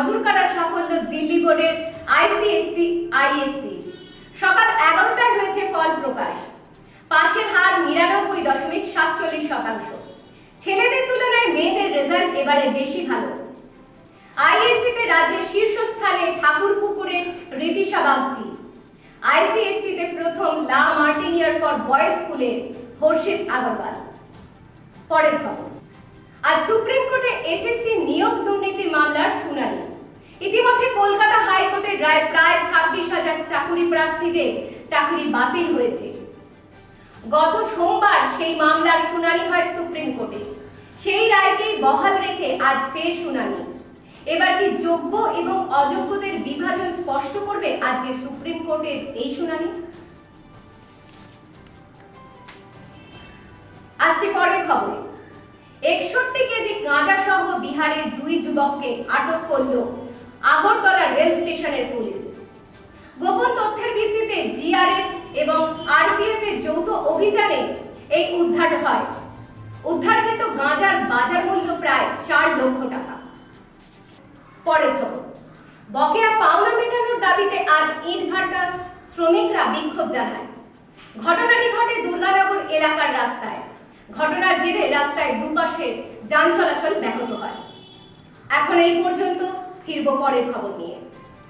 নজর কাটার সাফল্য দিল্লি বোর্ডের আইসিএসসি আইএসসি সকাল এগারোটায় হয়েছে ফল প্রকাশ। পাশের হার নিরানব্বই দশমিক সাতচল্লিশ শতাংশ। ছেলেদের তুলনায় মেয়েদের রেজাল্ট এবারে বেশি ভালো। আইএসসিতে রাজ্যের শীর্ষস্থানে ঠাকুরপুকুরের রীতিশা বাগচি। আইসিএসসিতে প্রথম লা মার্টিনিয়ার ফর বয়েজ স্কুলের হর্ষিত আগরওয়াল। পরের খবর। আজ সুপ্রিম কোর্টে এসএসসি হাইকোর্টের রায় প্রায় ছাব্বিশ হাজার চাকুরি প্রার্থীদের চাকরি বাতিল হয়েছে। গত সোমবার সেই মামলার শুনানি হয় সুপ্রিম কোর্টে। সেই রায়কেই বহাল রেখে আজ ফের শুনানি। এবার কি যোগ্য এবং অযোগ্যদের বিভাজন স্পষ্ট করবে আজকে সুপ্রিম কোর্টের এই শুনানি? আসছে পরের খবরে। একষট্টি কেজি গাঁজা সহ বিহারের দুই যুবককে আটক করল আগরতলা রেল স্টেশনের যৌথ অভিযানে এই উদ্ধার হয়। উদ্ধারকৃত গাঁজার বাজার মূল্য প্রায় চার লক্ষ টাকা। পরের খবর, বকেয়া পাওনা মেটানোর দাবিতে আজ ইটভাটা শ্রমিকরা বিক্ষোভ জানায়। ঘটনাটি ঘটে দুর্গানগর এলাকার রাস্তায়। ঘটনার জেরে রাস্তায় দুপাশে যান চলাচল ব্যাহত হয়। এখন এই পর্যন্ত ফিরব পরের খবর নিয়ে।